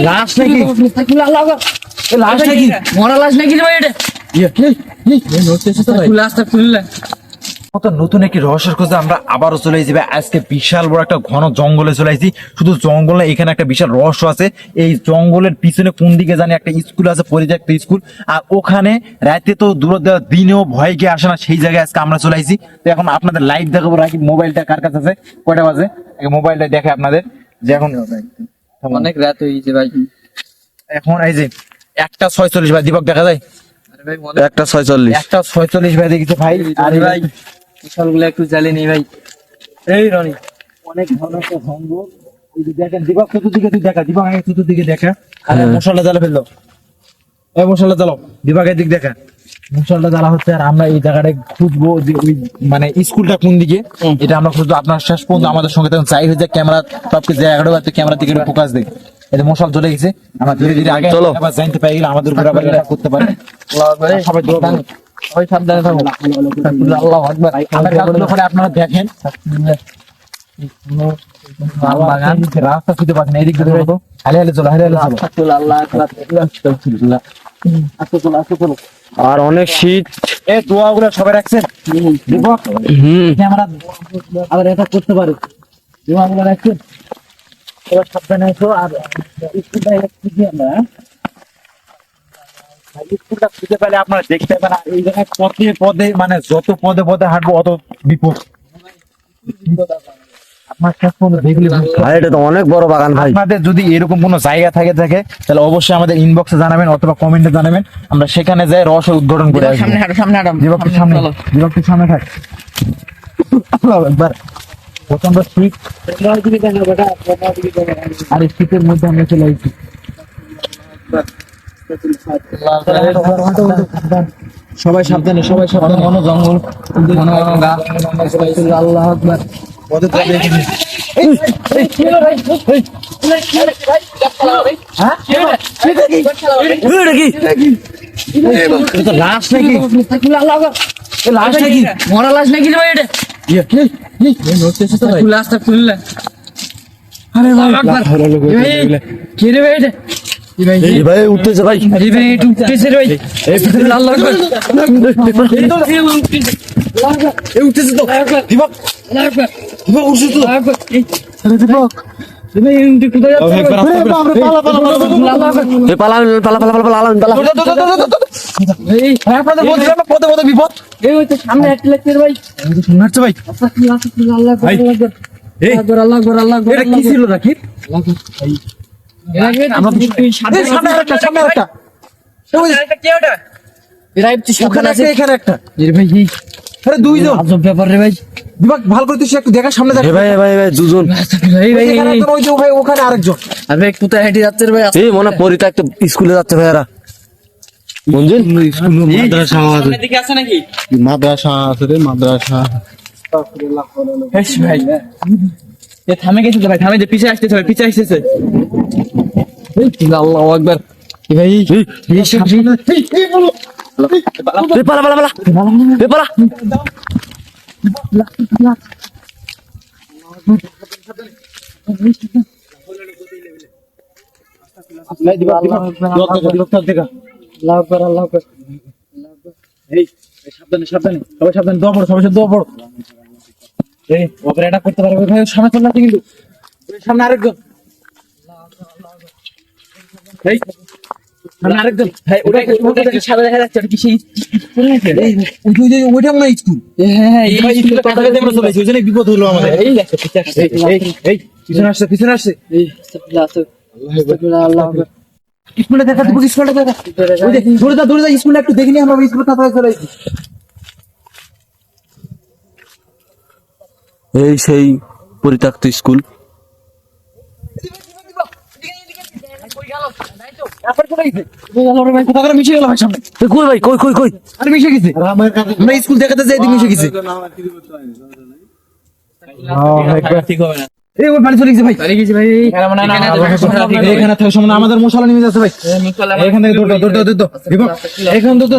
লাশ নাকি লাশ নাকি মরা লাশ নাকি রে ভাই এটা ইয়ে, আসতে খুললে মতো নতুন একটি রহস্যের খোঁজে আমরা আবারও চলে এসেছি আজকে বিশাল বড় একটা ঘন জঙ্গলে চলে এসেছি শুধু জঙ্গল এখানে একটা বিশাল রহস্য আছে। এই জঙ্গলের পিছনে কোন দিকে জানি একটা স্কুল আছে পরিত্যক্ত স্কুল। আর ওখানে রাতে তো দূর দিনেও ভয় গিয়ে আসে না সেই জায়গায় আজকে আমরা চলে এসেছি তো এখন আপনাদের লাইভ দেখাবো রাখি মোবাইলটা কার কাছে আছে? কয়টা বাজে? মোবাইলটা দেখে আপনাদের। যে এখন অনেক রাত হয়ে গেছে ভাই। এখন এই যে একটা ছয়চল্লিশ ভাই দীপক দেখা যায়? আরে ভাই একটা ছয়চল্লিশ। একটা ছয়চল্লিশ ভাই দেখেছে ভাই। আরে ভাই। একটু জ্বালিয়ে নেই ভাই। এই রনি অনেক ঘন একটা দেখেন দিবাক চতুর্দিকে তুই দেখা দিবাক আগে চতুর্দিকে দেখা। আরে মশলা জ্বালা ফেলল। এই মশলা জ্বালাও দিবাকের দিক দেখা। মশলা জ্বালা হচ্ছে আর আমরা এই জায়গাটায় খুঁজবো যে ওই মানে স্কুলটা কোন দিকে। এটা আমরা খুঁজবো আপনার শেষ পর্যন্ত আমাদের সঙ্গে তখন চাই হয়ে যায় ক্যামেরা সবকে জায়গাটা বাড়তে ক্যামেরা দিকে ফোকাস দেয় এটা মশলা চলে গেছে আমরা ধীরে ধীরে আগে চলো। আবার জানতে পাই গেলে আমাদের উপর আবার করতে পারে। সবাই। সবাই সাবধানে থাকো। আল্লাহ আকবার। আমার কাজগুলো করে আপনারা দেখেন। রাস্তা খুঁজে পাচ্ছেন এইদিক দিয়ে দেখো হালে হালে চলো হালে হালে চলো। আল্লাহ আস্তে চলো আস্তে চলো। আর অনেক শীত। এই দোয়া গুলো সবাই রাখছেন? দীপক ক্যামেরা আবার এটা করতে পারে। দোয়া গুলো রাখছেন? এবার সাবধানে আছো আর স্কুলটা আমরা হ্যাঁ? আর স্কুলটা খুঁজে পেলে আপনারা দেখতে পারেন এই জায়গায় পদে পদে মানে যত পদে পদে হাঁটবো অত বিপদ। এটা তো অনেক বড় বাগান ভাই। আপনাদের যদি এরকম কোনো জায়গা থাকে থাকে তাহলে অবশ্যই আমাদের ইনবক্সে জানাবেন অথবা কমেন্টে জানাবেন। আমরা সেখানে যাই রহস্য উদ্ঘাটন করে আসব। সামনে হাঁটো সামনে হাঁটো। সামনে বিভক্তি সামনে থাক। আল্লাহু প্রচণ্ড শীত আর শীতের মধ্যে আমরা চলে আসছি সবাই সাবধানে সবাই সাবধানে ঘন জঙ্গল ঘন ঘন গাছ আল্লাহ আকবার। হ্যাঁ? লাশ নাকি লাশ নাকি মরা লাশ নাকি ভাই এটা ইয়ে, খুললে আরে ভাই। কে রে ভাই এটা ভাই উঠতেছে ভাই ভাই উঠতেছে ভাই আল্লাহ আকবার উঠতেছে তো দীপক দীপক উঠছে তো আল্লাহ আকবার এই আরে দীপক ভাই ভাই ভালো করে তুই একটু দেখা। সামনে দুজন। ওখানে আরেকজন। আর কোথায় হেঁটে যাচ্ছে ভাই এই মনে পরিত্যক্ত স্কুলে যাচ্ছে মঞ্জিল? মাদ্রাসা আছে। নাকি? মাদ্রাসা আছে রে মাদ্রাসা। ভাই। এ থামে গেছে তো ভাই থামে যে পিছে আসতেছে ভাই পিছে আসতেছে। আল্লাহু আকবার। এই ভাই পালা পালা পালা। সাবধানে সাবধানে। সবাই সাবধানে দোয়া পড়ো সবাই সাথে দোয়া পড়ো। এই ওপরে এটা করতে পারবে? ভাই সামনে চলে আসছে কিন্তু। ওই সামনে আরেকজন। এই সামনে আরেকজন। ভাই ওটা ওটা কি সাদা দেখা যাচ্ছে? কি সেই এই ওই যে- ওই যে ওইটা মনে হয় স্কুল। হ্যাঁ হ্যাঁ এই কথা বলতে আমরা চলে আসছি ওই জন্য বিপদ হলো আমাদের। এই দেখো পিছে আসছে এই এই পিছনে আসছে পিছনে আসছে। এই আস্তাগফিরুল্লাহ, আস্তাগফিরুল্লাহ, আল্লাহু আকবার। স্কুলে দেখা তুমি স্কুলে দেখা। ওই যে দৌড়ে যা দৌড়ে যা স্কুলে একটু দেখিনি আমরা স্কুলে তাড়াতাড়ি চলে আসছি এই সেই পরিত্যক্ত স্কুল। আমাদের মশলা নেমে যাচ্ছে ভাই এখান থেকে এখান লোক